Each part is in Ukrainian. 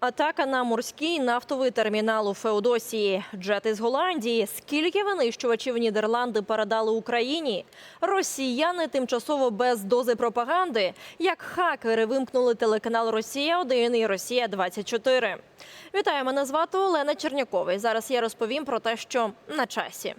Атака на морський нафтовий термінал у Феодосії. Джети з Голландії. Скільки винищувачів Нідерланди передали Україні? Росіяни тимчасово без дози пропаганди. Як хакери вимкнули телеканал Росія 1 і Росія 24 Вітаю, мене звати Олена Чернякова. І зараз я розповім про те, що на часі.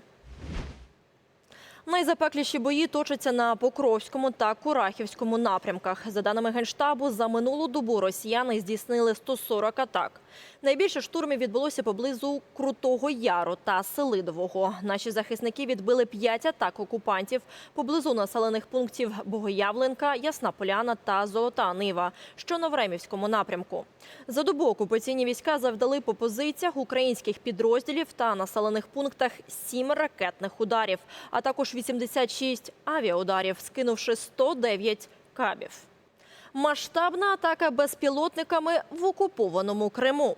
Найзапекліші бої точаться на Покровському та Курахівському напрямках. За даними Генштабу, за минулу добу росіяни здійснили 140 атак. Найбільше штурмів відбулося поблизу Крутого Яру та Селидового. Наші захисники відбили 5 атак окупантів поблизу населених пунктів Богоявленка, Ясна Поляна та Золота Нива, що на Времівському напрямку. За добу окупаційні війська завдали по позиціях українських підрозділів та населених пунктах 7 ракетних ударів, а також 86 авіаударів, скинувши 109 кабів. Масштабна атака безпілотниками в окупованому Криму.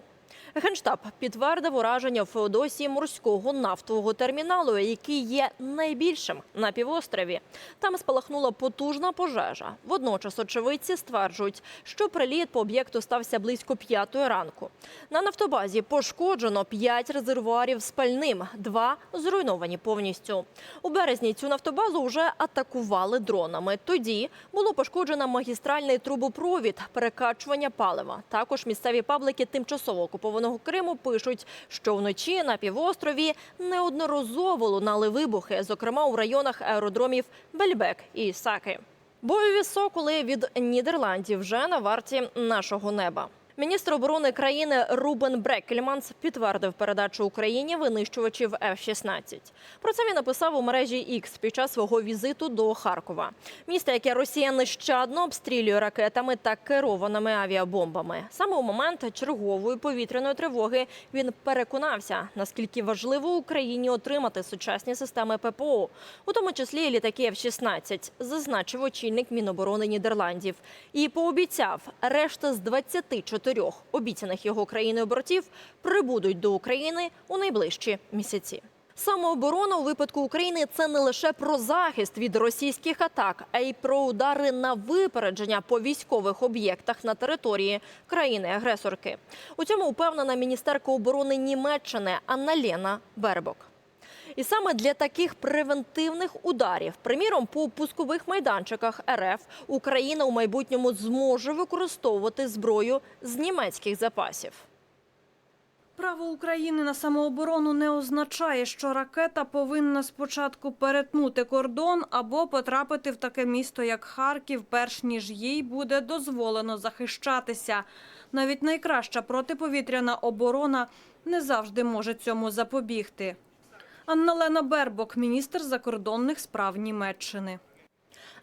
Генштаб підтвердив ураження Феодосії морського нафтового терміналу, який є найбільшим на півострові. Там спалахнула потужна пожежа. Водночас очевидці стверджують, що приліт по об'єкту стався близько п'ятої ранку. На нафтобазі пошкоджено п'ять резервуарів з пальним, два зруйновані повністю. У березні цю нафтобазу вже атакували дронами. Тоді було пошкоджено магістральний трубопровід перекачування палива. Також місцеві паблики тимчасово окупованого Криму пишуть, що вночі на півострові неодноразово лунали вибухи, зокрема у районах аеродромів Бельбек і Саки. Бойові соколи від Нідерландів вже на варті нашого неба. Міністр оборони країни Рубен Брекельманс підтвердив передачу Україні винищувачів F-16. Про це він написав у мережі X під час свого візиту до Харкова. Місто, яке Росія нещадно обстрілює ракетами та керованими авіабомбами. Саме у момент чергової повітряної тривоги він переконався, наскільки важливо Україні отримати сучасні системи ППО, у тому числі літаки F-16, зазначив очільник Міноборони Нідерландів. І пообіцяв, решта з 24 чотирьох обіцяних його країною бортів прибудуть до України у найближчі місяці. Самооборона у випадку України це не лише про захист від російських атак, а й про удари на випередження по військових об'єктах на території країни-агресорки. У цьому упевнена міністерка оборони Німеччини Анна-Лена Бербок. І саме для таких превентивних ударів, приміром, по пускових майданчиках РФ, Україна у майбутньому зможе використовувати зброю з німецьких запасів. Право України на самооборону не означає, що ракета повинна спочатку перетнути кордон або потрапити в таке місто, як Харків, перш ніж їй буде дозволено захищатися. Навіть найкраща протиповітряна оборона не завжди може цьому запобігти. Анна-Лена Бербок, міністр закордонних справ Німеччини.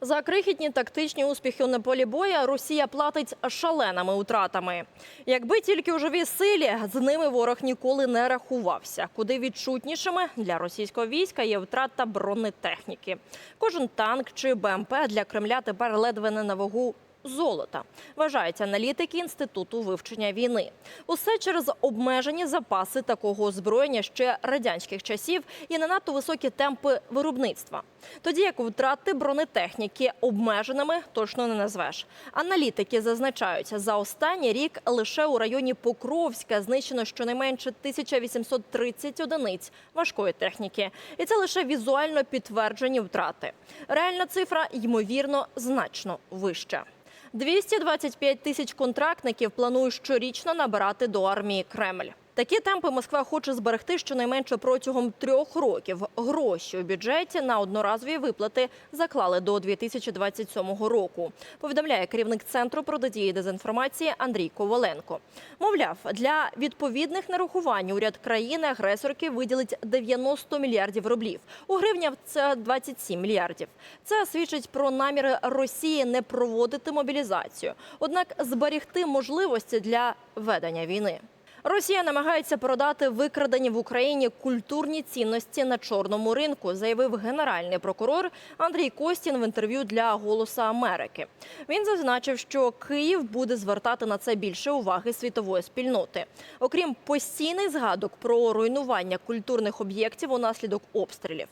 За крихітні тактичні успіхи на полі боя Росія платить шаленими утратами. Якби тільки у живій силі з ними ворог ніколи не рахувався. Куди відчутнішими для російського війська є втрата бронетехніки. Кожен танк чи БМП для Кремля тепер ледве не на вагу золота. Вважають аналітики інституту вивчення війни. Усе через обмежені запаси такого озброєння ще радянських часів і не надто високі темпи виробництва. Тоді як втрати бронетехніки обмеженими точно не назвеш. Аналітики зазначають, за останній рік лише у районі Покровська знищено щонайменше 1830 одиниць важкої техніки, і це лише візуально підтверджені втрати. Реальна цифра ймовірно значно вища. 225 тисяч контрактників планує щорічно набирати до армії Кремль. Такі темпи Москва хоче зберегти щонайменше протягом трьох років. Гроші у бюджеті на одноразові виплати заклали до 2027 року. Повідомляє керівник центру протидії дезінформації Андрій Коваленко. Мовляв, для відповідних нарахувань уряд країни-агресорки виділить 90 мільярдів рублів. У гривнях це 27 мільярдів. Це свідчить про наміри Росії не проводити мобілізацію, однак зберігти можливості для ведення війни. Росія намагається продати викрадені в Україні культурні цінності на чорному ринку, заявив генеральний прокурор Андрій Костін в інтерв'ю для Голоса Америки. Він зазначив, що Київ буде звертати на це більше уваги світової спільноти. Окрім постійних згадок про руйнування культурних об'єктів унаслідок обстрілів.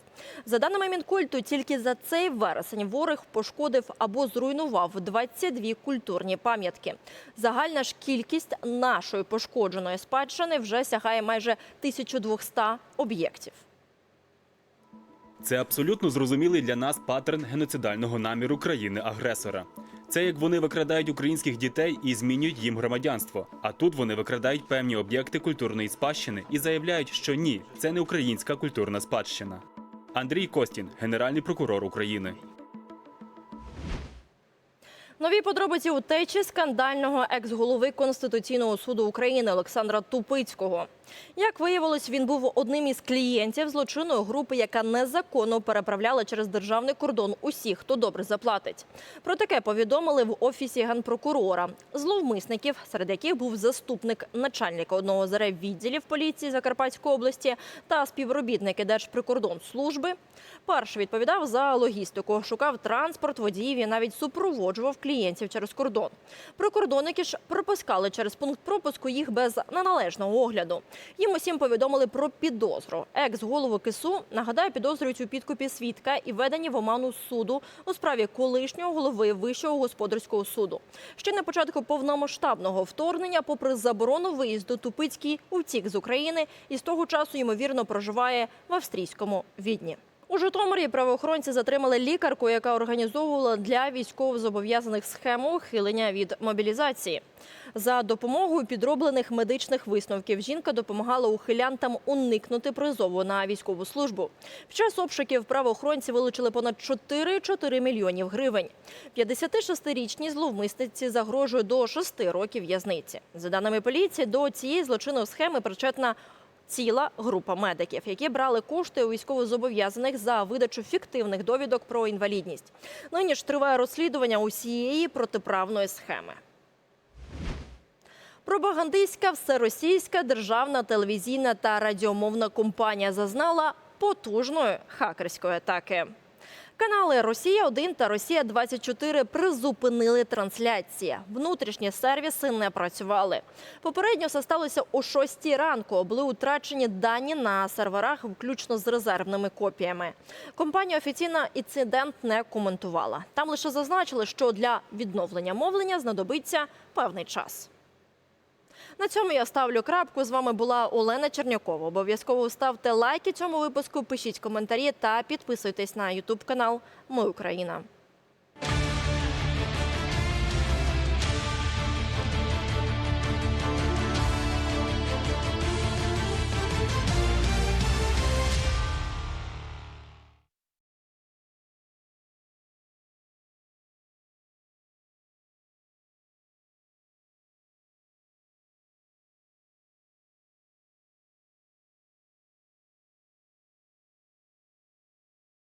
За даними Мінкульту, тільки за цей вересень ворог пошкодив або зруйнував 22 культурні пам'ятки. Загальна ж кількість нашої пошкодженої спадщини вже сягає майже 1200 об'єктів. Це абсолютно зрозумілий для нас паттерн геноцидального наміру країни-агресора. Це як вони викрадають українських дітей і змінюють їм громадянство. А тут вони викрадають певні об'єкти культурної спадщини і заявляють, що ні, це не українська культурна спадщина. Андрій Костін, генеральний прокурор України. Нові подробиці утечі скандального екс-голови Конституційного суду України Олександра Тупицького. Як виявилось, він був одним із клієнтів злочинної групи, яка незаконно переправляла через державний кордон усіх, хто добре заплатить. Про таке повідомили в офісі генпрокурора. Зловмисників, серед яких був заступник начальника одного з райвідділів поліції Закарпатської області та співробітники Держприкордонслужби. Перший відповідав за логістику, шукав транспорт, водіїв і навіть супроводжував клієнтів через кордон. Прикордонники ж пропускали через пункт пропуску їх без неналежного огляду. Їм усім повідомили про підозру. Екс-голову КИСУ, нагадаю, підозрюють у підкупі свідка і веденні в оману суду у справі колишнього голови Вищого господарського суду. Ще на початку повномасштабного вторгнення, попри заборону виїзду, Тупицький утік з України і з того часу ймовірно проживає в австрійському відні. У Житомирі правоохоронці затримали лікарку, яка організовувала для військовозобов'язаних схему ухилення від мобілізації. За допомогою підроблених медичних висновків жінка допомагала ухилянтам уникнути призову на військову службу. Під час обшуків правоохоронці вилучили понад 4,4 мільйонів гривень. 56-річній зловмисниці загрожує до 6 років в'язниці. За даними поліції, до цієї злочинної схеми причетна ціла група медиків, які брали кошти у військовозобов'язаних за видачу фіктивних довідок про інвалідність. Нині ж триває розслідування усієї протиправної схеми. Пропагандистська всеросійська державна телевізійна та радіомовна компанія зазнала потужної хакерської атаки. Канали Росія 1 та Росія 24 призупинили трансляції. Внутрішні сервіси не працювали. Попередньо все сталося о 6 ранку. Були утрачені дані на серверах, включно з резервними копіями. Компанія офіційно інцидент не коментувала. Там лише зазначили, що для відновлення мовлення знадобиться певний час. На цьому я ставлю крапку. З вами була Олена Чернякова. Обов'язково ставте лайки цьому випуску, пишіть коментарі та підписуйтесь на Ютуб канал Ми Україна.